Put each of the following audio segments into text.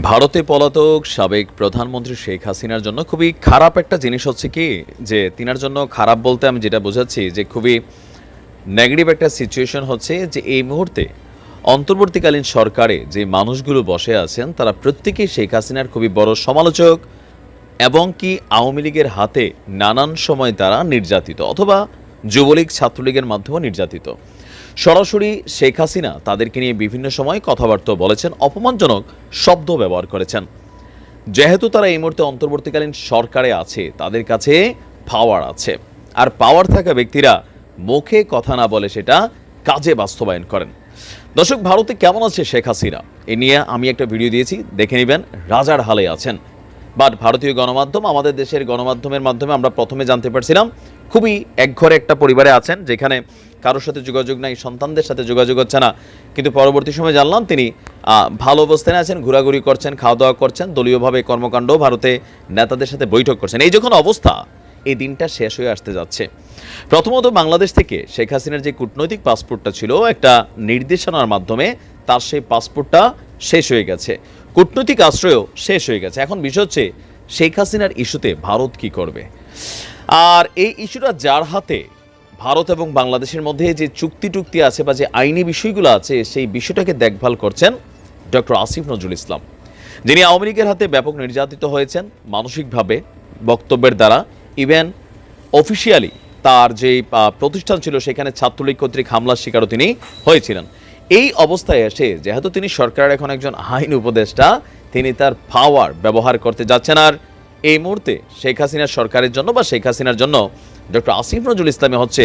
ভারতে পলাতক সাবেক প্রধানমন্ত্রী শেখ হাসিনার জন্য খুবই খারাপ একটা জিনিস হচ্ছে কি, যে তিনার জন্য খারাপ বলতে আমি যেটা বোঝাচ্ছি, যে খুবই নেগেটিভ একটা সিচুয়েশন হচ্ছে যে এই মুহূর্তে অন্তর্বর্তীকালীন সরকারে যে মানুষগুলো বসে আছেন, তারা প্রত্যেকেই শেখ হাসিনার খুবই বড় সমালোচক এবং কি আওয়ামী লীগের হাতে নানান সময় তারা নির্যাতিত অথবা যুবলীগ, ছাত্রলীগের মাধ্যমে নির্যাতিত। সরাসরি শেখ হাসিনা তাদেরকে নিয়ে বিভিন্ন সময় কথাবার্তা বলেছেন, অপমানজনক শব্দ ব্যবহার করেছেন। যেহেতু তারা এই মুহূর্তে অন্তর্বর্তীকালীন সরকারে আছে, তাদের কাছে পাওয়ার আছে। আর পাওয়ার থাকা ব্যক্তিরা মুখে কথা না বলে সেটা কাজে বাস্তবায়ন করেন। দর্শক, ভারতে কেমন আছে শেখ হাসিনা? এ নিয়ে আমি একটা ভিডিও দিয়েছি, দেখে নেবেন, রাজার হালে আছেন। বাট ভারতীয় গণমাধ্যম, আমাদের দেশের গণমাধ্যমের মাধ্যমে আমরা প্রথমে জানতে পারছিলাম, খুবই একঘরে একটা পরিবারে আছেন, যেখানে কারোর সাথে যোগাযোগ নাই, সন্তানদের সাথে যোগাযোগ হচ্ছে না। কিন্তু পরবর্তী সময় জানলাম তিনি ভালো অবস্থানে আছেন, ঘোরাঘুরি করছেন খাওয়া দাওয়া করছেন, দলীয়ভাবে কর্মকাণ্ড ভারতে নেতাদের সাথে বৈঠক করছেন। এই যখন অবস্থা, এই দিনটা শেষ হয়ে আসতে যাচ্ছে। প্রথমত বাংলাদেশ থেকে শেখ হাসিনার যে কূটনৈতিক পাসপোর্টটা ছিল, একটা নির্দেশনার মাধ্যমে তার সেই পাসপোর্টটা শেষ হয়ে গেছে। কূটনৈতিক আশ্রয়ও শেষ হয়ে গেছে। এখন বিষয় হচ্ছে, শেখ হাসিনার ইস্যুতে ভারত কি করবে? আর এই ইস্যুটা যার হাতে ভারত এবং বাংলাদেশের মধ্যে যে চুক্তি টুক্তি আছে বা যে আইনি বিষয়গুলো আছে, সেই বিষয়টাকে দেখভাল করছেন ডক্টর আসিফ নজরুল ইসলাম, যিনি আওয়ামী লীগের হাতে ব্যাপক নির্যাতিত হয়েছেন। মানসিকভাবে বক্তব্যের দ্বারা ইভেন অফিসিয়ালি তার যে প্রতিষ্ঠান ছিল, সেখানে ছাত্রলীগ কর্তৃক হামলার শিকারও তিনি হয়েছিলেন। এই অবস্থায় এসে যেহেতু তিনি সরকারের এখন একজন আইন উপদেষ্টা, তিনি তার পাওয়ার ব্যবহার করতে যাচ্ছেন। আর এই মুহূর্তে শেখ হাসিনার সরকারের জন্য বা শেখ হাসিনার জন্য ডক্টর আসিফ নজরুল ইসলামী হচ্ছে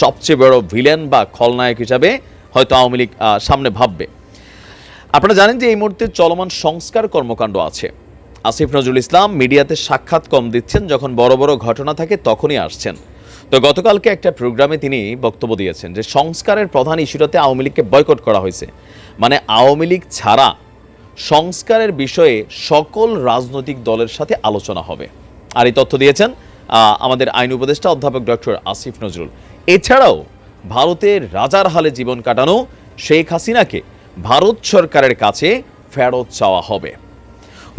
সবচেয়ে বড় ভিলেন বা খলনায়ক হিসাবে হয়তো আওয়ামী লীগ সামনে ভাববে। আপনারা জানেন যে এই মুহূর্তে চলমান সংস্কার কর্মকাণ্ড আছে। আসিফ নজরুল ইসলাম মিডিয়াতে সাক্ষাৎ কম দিচ্ছেন, যখন বড় বড় ঘটনা থাকে তখনই আসছেন। তো গতকালকে একটা প্রোগ্রামে তিনি বক্তব্য দিয়েছেন যে সংস্কারের প্রধান ইস্যুটাতে আওয়ামী লীগকে বয়কট করা হয়েছে। মানে আওয়ামী লীগ ছাড়া সংস্কারের বিষয়ে সকল রাজনৈতিক দলের সাথে আলোচনা হবে। আর এই তথ্য দিয়েছেন আমাদের আইন উপদেষ্টা অধ্যাপক ডক্টর আসিফ নজরুল। এছাড়াও ভারতের রাজার হালে জীবন কাটানো শেখ হাসিনাকে ভারত সরকারের কাছে ফেরত চাওয়া হবে।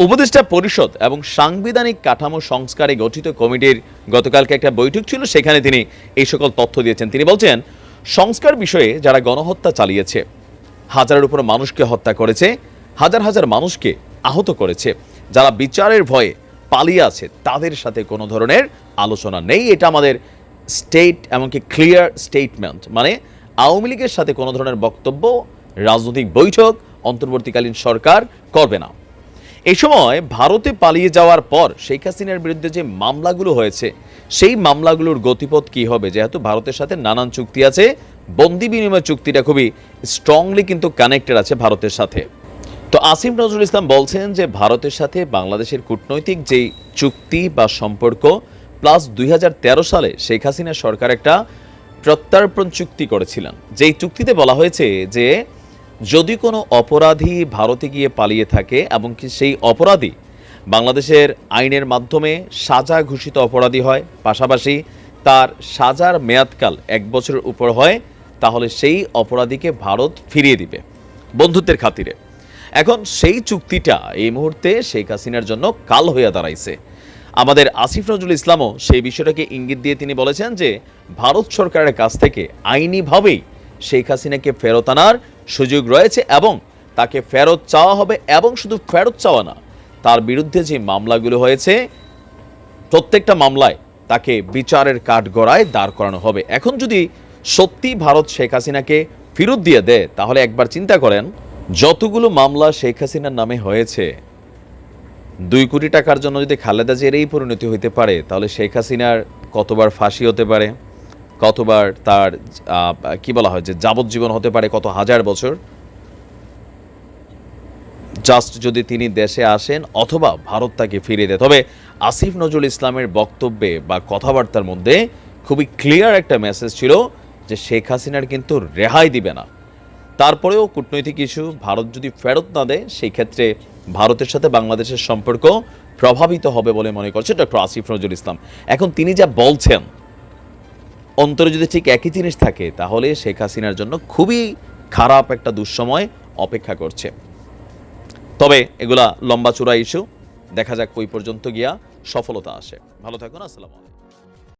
উপদেষ্টা পরিষদ এবং সাংবিধানিক কাঠামো সংস্কারে গঠিত কমিটির গতকালকে একটা বৈঠক ছিল, সেখানে তিনি এই সকল তথ্য দিয়েছেন। তিনি বলছেন, সংস্কার বিষয়ে যারা গণহত্যা চালিয়েছে, হাজারের উপর মানুষকে হত্যা করেছে, হাজার হাজার মানুষকে আহত করেছে, যারা বিচারের ভয়ে পালিয়ে আছে, তাদের সাথে কোনো ধরনের আলোচনা নেই। এটা আমাদের স্টেট এমনকি ক্লিয়ার স্টেটমেন্ট মানে আওয়ামী লীগের সাথে কোনো ধরনের বক্তব্য, রাজনৈতিক বৈঠক অন্তর্বর্তীকালীন সরকার করবে না। এই সময় ভারতে পালিয়ে যাওয়ার পর শেখ হাসিনার বিরুদ্ধে যে মামলাগুলো হয়েছে, সেই মামলাগুলোর গতিপথ কি হবে? যেহেতু ভারতের সাথে নানান চুক্তি আছে, বন্দি বিনিময় চুক্তিটা খুবই স্ট্রংলি কিন্তু কানেক্টেড আছে ভারতের সাথে। তো আসিম নজরুল ইসলাম বলছেন যে ভারতের সাথে বাংলাদেশের কূটনৈতিক যেই চুক্তি বা সম্পর্ক, প্লাস দুই হাজার তেরো সালে শেখ হাসিনা সরকার একটা প্রত্যর্পণ চুক্তি করেছিলেন। যেই চুক্তিতে বলা হয়েছে যে যদি কোনো অপরাধী ভারতে গিয়ে পালিয়ে থাকে এবং কি সেই অপরাধী বাংলাদেশের আইনের মাধ্যমে সাজা ঘোষিত অপরাধী হয়, পাশাপাশি তার সাজার মেয়াদকাল এক বছরের উপর হয়, তাহলে সেই অপরাধীকে ভারত ফিরিয়ে দিবে। বন্ধুত্বের খাতিরে। এখন সেই চুক্তিটা এই মুহূর্তে শেখ হাসিনার জন্য কাল হইয়া দাঁড়াইছে। আমাদের আসিফ নজরুল ইসলামও সেই বিষয়টাকে ইঙ্গিত দিয়ে তিনি বলেছেন যে, ভারত সরকারের কাছ থেকে আইনিভাবেই শেখ হাসিনাকে ফেরত আনার সুযোগ রয়েছে এবং তাকে ফেরত চাওয়া হবে এবং শুধু ফেরত চাওয়া না, তার বিরুদ্ধে যে মামলাগুলো হয়েছে, প্রত্যেকটা মামলায় তাকে বিচারের কাঠগড়ায় দাঁড় করানো হবে। এখন যদি সত্যি ভারত শেখ হাসিনাকে ফেরত দিয়ে দেয়, তাহলে একবার চিন্তা করেন যতগুলো মামলা শেখ হাসিনার নামে হয়েছে, দুই কোটি টাকার জন্য যদি খালেদা জিয়ার এই পরিণতি হইতে পারে, তাহলে শেখ হাসিনার কতবার ফাঁসি হতে পারে, কতবার তার কি বলা হয় যে যাবজ্জীবন হতে পারে, কত হাজার বছর? জাস্ট যদি তিনি দেশে আসেন অথবা ভারত তাকে ফিরিয়ে দেয়। তবে আসিফ নজরুল ইসলামের বক্তব্যে বা কথাবার্তার মধ্যে খুবই ক্লিয়ার একটা মেসেজ ছিল যে শেখ হাসিনার কিন্তু রেহাই দিবে না। তারপরেও কূটনৈতিক ইস্যু ভারত যদি ফেরত না দেয়, সেই ক্ষেত্রে ভারতের সাথে বাংলাদেশের সম্পর্ক প্রভাবিত হবে বলে মনে করছে ডক্টর আসিফ নজরুল ইসলাম। এখন তিনি যা বলছেন, অন্তরে যদি ঠিক একই জিনিস থাকে, তাহলে শেখ হাসিনার জন্য খুবই খারাপ একটা দুঃসময় অপেক্ষা করছে। তবে এগুলা লম্বা চূড়া ইস্যু, দেখা যাক কই পর্যন্ত গিয়া সফলতা আসে। ভালো থাকুন, আসসালামু আলাইকুম।